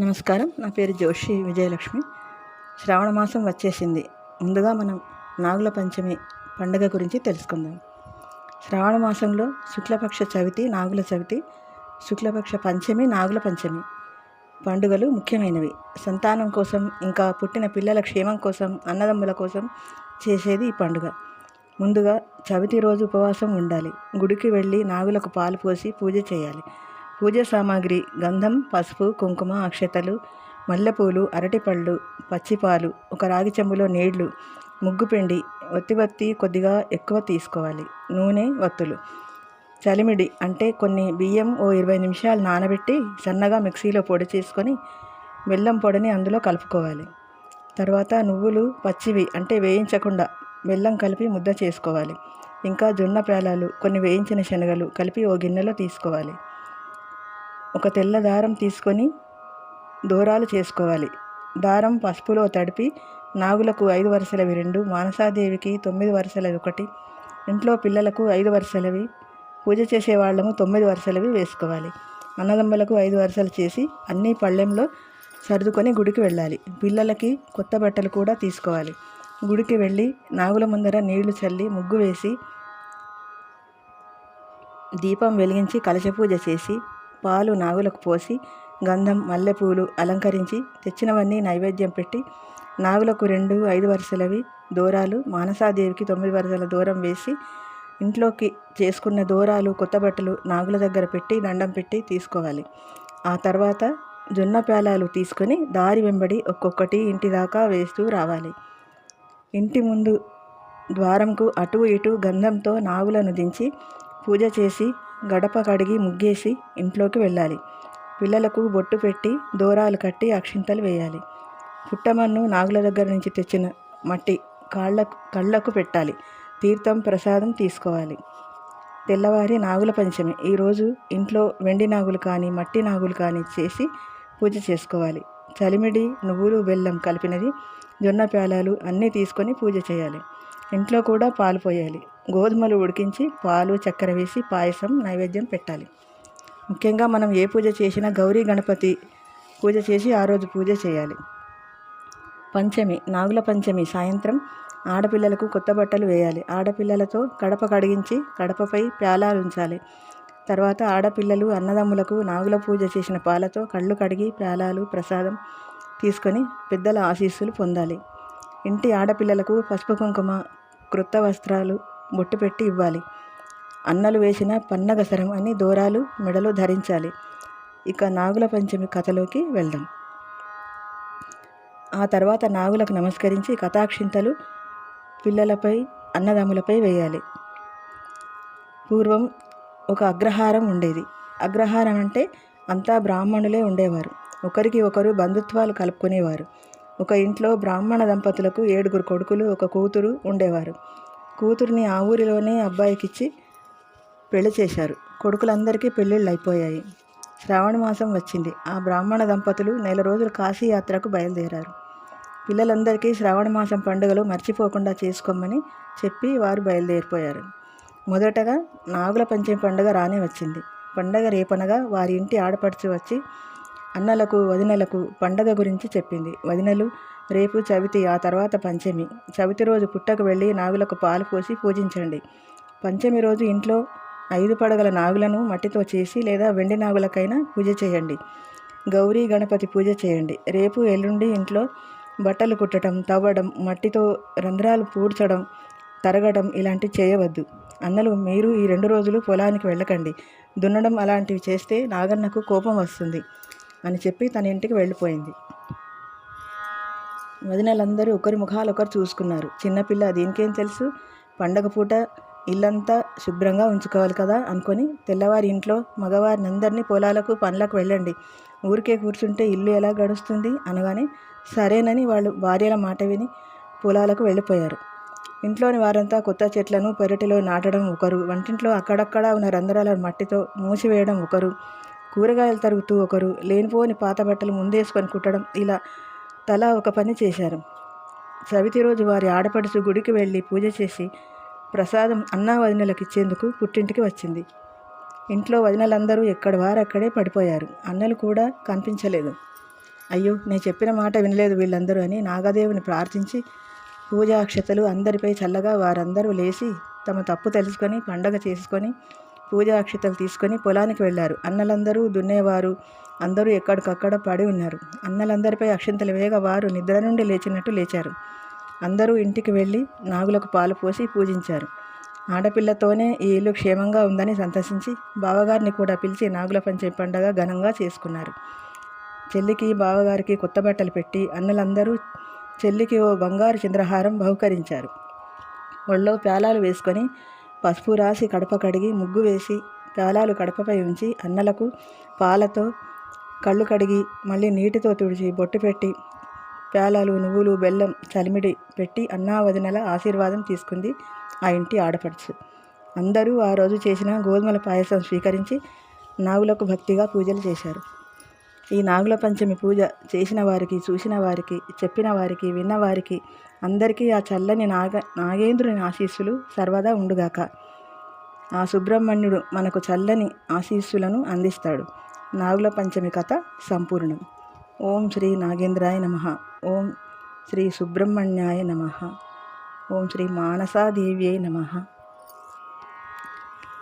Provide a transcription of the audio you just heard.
నమస్కారం. నా పేరు జోషి విజయలక్ష్మి. శ్రావణ మాసం వచ్చేసింది. ముందుగా మనం నాగుల పంచమి పండుగ గురించి తెలుసుకుందాం. శ్రావణ మాసంలో శుక్లపక్ష చవితి నాగుల చవితి శుక్లపక్ష పంచమి నాగుల పంచమి పండుగలు ముఖ్యమైనవి. సంతానం కోసం ఇంకా పుట్టిన పిల్లల క్షేమం కోసం అన్నదమ్ముల కోసం చేసేది ఈ పండుగ. ముందుగా చవితి రోజు ఉపవాసం ఉండాలి. గుడికి వెళ్ళి నాగులకు పాలు పోసి పూజ చేయాలి. పూజ సామాగ్రి గంధం పసుపు కుంకుమ అక్షతలు మల్లెపూలు అరటిపళ్ళు పచ్చిపాలు ఒక రాగి చెంబులో నీళ్ళు ముగ్గుపిండి ఒత్తి వత్తి కొద్దిగా ఎక్కువ తీసుకోవాలి. నూనె వత్తులు. చలిమిడి అంటే కొన్ని బియ్యం ఓ ఇరవై నిమిషాలు నానబెట్టి సన్నగా మిక్సీలో పొడి చేసుకొని బెల్లం పొడిని అందులో కలుపుకోవాలి. తర్వాత నువ్వులు పచ్చివి అంటే వేయించకుండా బెల్లం కలిపి ముద్ద చేసుకోవాలి. ఇంకా జొన్న పేలాలు కొన్ని వేయించిన శనగలు కలిపి ఓ గిన్నెలో తీసుకోవాలి. ఒక తెల్ల దారం తీసుకొని దూరాలు చేసుకోవాలి. దారం పసుపులో తడిపి నాగులకు ఐదు వరుసలవి రెండు మానసాదేవికి తొమ్మిది వరుసలవి ఒకటి ఇంట్లో పిల్లలకు ఐదు వరుసలవి పూజ చేసే వాళ్ళము తొమ్మిది వరుసలవి వేసుకోవాలి. అన్నదమ్ములకు ఐదు వరుసలు చేసి అన్ని పళ్ళెంలో సర్దుకొని గుడికి వెళ్ళాలి. పిల్లలకి కొత్త బట్టలు కూడా తీసుకోవాలి. గుడికి వెళ్ళి నాగుల ముందర నీళ్ళు చల్లి ముగ్గు వేసి దీపం వెలిగించి కలశ పూజ చేసి పాలు నాగులకు పోసి గంధం మల్లెపూలు అలంకరించి తెచ్చినవన్నీ నైవేద్యం పెట్టి నాగులకు రెండు ఐదు వరుసలవి దూరాలు మానసాదేవికి తొమ్మిది వరుసల దూరం వేసి ఇంట్లోకి చేసుకున్న దూరాలు కొత్త బట్టలు నాగుల దగ్గర పెట్టి దండం పెట్టి తీసుకోవాలి. ఆ తర్వాత జొన్న పేలాలు తీసుకొని దారి వెంబడి ఒక్కొక్కటి ఇంటి దాకా వేస్తూ రావాలి. ఇంటి ముందు ద్వారంకు అటు ఇటు గంధంతో నాగులను దించి పూజ చేసి గడప కడిగి ముగ్గేసి ఇంట్లోకి వెళ్ళాలి. పిల్లలకు బొట్టు పెట్టి దూరాలు కట్టి అక్షింతలు వేయాలి. పుట్టమన్ను నాగుల దగ్గర నుంచి తెచ్చిన మట్టి కాళ్ళకు కళ్ళకు పెట్టాలి. తీర్థం ప్రసాదం తీసుకోవాలి. తెల్లవారి నాగుల పంచమి. ఈరోజు ఇంట్లో వెండి నాగులు కానీ మట్టి నాగులు కానీ చేసి పూజ చేసుకోవాలి. చలిమిడి నువ్వులు బెల్లం కలిపినది జొన్న పేలాలు అన్నీ తీసుకొని పూజ చేయాలి. ఇంట్లో కూడా పాలు పోయాలి. గోధుమలు ఉడికించి పాలు చక్కెర వేసి పాయసం నైవేద్యం పెట్టాలి. ముఖ్యంగా మనం ఏ పూజ చేసినా గౌరీ గణపతి పూజ చేసి ఆ రోజు పూజ చేయాలి. పంచమి నాగుల పంచమి సాయంత్రం ఆడపిల్లలకు కొత్త బట్టలు వేయాలి. ఆడపిల్లలతో కడప కడిగించి కడపపై ప్యాలాలు ఉంచాలి. తర్వాత ఆడపిల్లలు అన్నదమ్ములకు నాగుల పూజ చేసిన పాలతో కళ్ళు కడిగి ప్యాలాలు ప్రసాదం తీసుకొని పెద్దల ఆశీస్సులు పొందాలి. ఇంటి ఆడపిల్లలకు పసుపు కుంకుమ క్రొత్త వస్త్రాలు బొట్టు పెట్టి ఇవ్వాలి. అన్నలు వేసిన పన్నగసరం అని దూరాలు మెడలో ధరించాలి. ఇక నాగుల పంచమి కథలోకి వెళ్దాం. ఆ తర్వాత నాగులకు నమస్కరించి కథాక్షింతలు పిల్లలపై అన్నదమ్ములపై వేయాలి. పూర్వం ఒక అగ్రహారం ఉండేది. అగ్రహారం అంటే అంతా బ్రాహ్మణులే ఉండేవారు. ఒకరికి ఒకరు బంధుత్వాలు కలుపుకునేవారు. ఒక ఇంట్లో బ్రాహ్మణ దంపతులకు ఏడుగురు కొడుకులు ఒక కూతురు ఉండేవారు. కూతురిని ఆ ఊరిలోనే అబ్బాయికిచ్చి పెళ్ళి చేశారు. కొడుకులందరికీ పెళ్ళిళ్ళు అయిపోయాయి. శ్రావణ మాసం వచ్చింది. ఆ బ్రాహ్మణ దంపతులు నెల రోజులు కాశీ యాత్రకు బయలుదేరారు. పిల్లలందరికీ శ్రావణ మాసం పండుగలు మర్చిపోకుండా చేసుకోమని చెప్పి వారు బయలుదేరిపోయారు. మొదటగా నాగుల పంచమి పండుగ రానే వచ్చింది. పండగ రేపనగా వారి ఇంటి ఆడపడుచు వచ్చి అన్నలకు వదినలకు పండగ గురించి చెప్పింది. వదినలు రేపు చవితి ఆ తర్వాత పంచమి. చవితి రోజు పుట్టకు వెళ్ళి నాగులకు పాలు పోసి పూజించండి. పంచమి రోజు ఇంట్లో ఐదు పడగల నాగులను మట్టితో చేసి లేదా వెండి నాగులకైనా పూజ చేయండి. గౌరీ గణపతి పూజ చేయండి. రేపు ఎల్లుండి ఇంట్లో బట్టలు కుట్టడం తవ్వడం మట్టితో రంధ్రాలు పూడ్చడం తరగడం ఇలాంటివి చేయవద్దు. అన్నలు మీరు ఈ రెండు రోజులు పొలానికి వెళ్ళకండి. దున్నడం అలాంటివి చేస్తే నాగన్నకు కోపం వస్తుంది. అని చెప్పి తన ఇంటికి వెళ్ళిపోయింది. వదినలందరూ ఒకరి ముఖాలు ఒకరు చూసుకున్నారు. చిన్నపిల్ల దీనికేం తెలుసు? పండగ పూట ఇల్లంతా శుభ్రంగా ఉంచుకోవాలి కదా అనుకొని తెల్లవారి ఇంట్లో మగవారిని అందరినీ పొలాలకు పనులకు వెళ్ళండి. ఊరికే కూర్చుంటే ఇల్లు ఎలా గడుస్తుంది అనగానే సరేనని వాళ్ళు భార్యల మాట విని పొలాలకు వెళ్ళిపోయారు. ఇంట్లోని వారంతా కొత్త చెట్లను పెరటిలో నాటడం ఒకరు. వంటింట్లో అక్కడక్కడ ఉన్న రంధ్రాల మట్టితో మూసివేయడం ఒకరు. కూరగాయలు తరుగుతూ ఒకరు లేనిపోని పాత బట్టలు ముందేసుకొని కుట్టడం ఇలా తలా ఒక పని చేశారు. చవితి రోజు వారి ఆడపడుచు గుడికి వెళ్ళి పూజ చేసి ప్రసాదం అన్నా వదినలకు ఇచ్చేందుకు పుట్టింటికి వచ్చింది. ఇంట్లో వదినలందరూ ఎక్కడ వారు అక్కడే పడిపోయారు. అన్నలు కూడా కనిపించలేదు. అయ్యో నేను చెప్పిన మాట వినలేదు వీళ్ళందరూ అని నాగదేవుని ప్రార్థించి పూజాక్షతలు అందరిపై చల్లగా వారందరూ లేచి తమ తప్పు తెలుసుకొని పండగ చేసుకొని పూజా అక్షతలు తీసుకొని పొలానికి వెళ్ళారు. అన్నలందరూ దున్నేవారు అందరూ ఎక్కడికక్కడ పడి ఉన్నారు. అన్నలందరిపై అక్షంతలు వేగ వారు నిద్ర నుండి లేచినట్టు లేచారు. అందరూ ఇంటికి వెళ్ళి నాగులకు పాలు పోసి పూజించారు. ఆడపిల్లతోనే ఈ ఇల్లు క్షేమంగా ఉందని సంతసించి బావగారిని కూడా పిలిచి నాగుల పంచమి పండగ ఘనంగా చేసుకున్నారు. చెల్లికి బావగారికి కొత్త బట్టలు పెట్టి అన్నలందరూ చెల్లికి ఓ బంగారు చంద్రహారం బహుకరించారు. ఒళ్ళో ప్యాలాలు వేసుకొని పసుపు రాసి కడప కడిగి ముగ్గు వేసి పేలాలు కడపపై ఉంచి అన్నలకు పాలతో కళ్ళు కడిగి మళ్ళీ నీటితో తుడిచి బొట్టు పెట్టి పేలాలు నువ్వులు బెల్లం చలిమిడి పెట్టి అన్నా వదినల ఆశీర్వాదం తీసుకుంది ఆ ఇంటి ఆడపడుచు. అందరూ ఆ రోజు చేసిన గోధుమల పాయసం స్వీకరించి నాగులకు భక్తిగా పూజలు చేశారు. ఈ నాగుల పంచమి పూజ చేసిన వారికి చూసిన వారికి చెప్పిన వారికి విన్నవారికి అందరికీ ఆ చల్లని నాగ నాగేంద్రుని ఆశీస్సులు సర్వదా ఉండుగాక. ఆ సుబ్రహ్మణ్యుడు మనకు చల్లని ఆశీస్సులను అందిస్తాడు. నాగుల పంచమి కథ సంపూర్ణం. ఓం శ్రీ నాగేంద్రాయ నమ. ఓం శ్రీ సుబ్రహ్మణ్యాయ నమ. ఓం శ్రీ మానసాదేవ్యై నమ.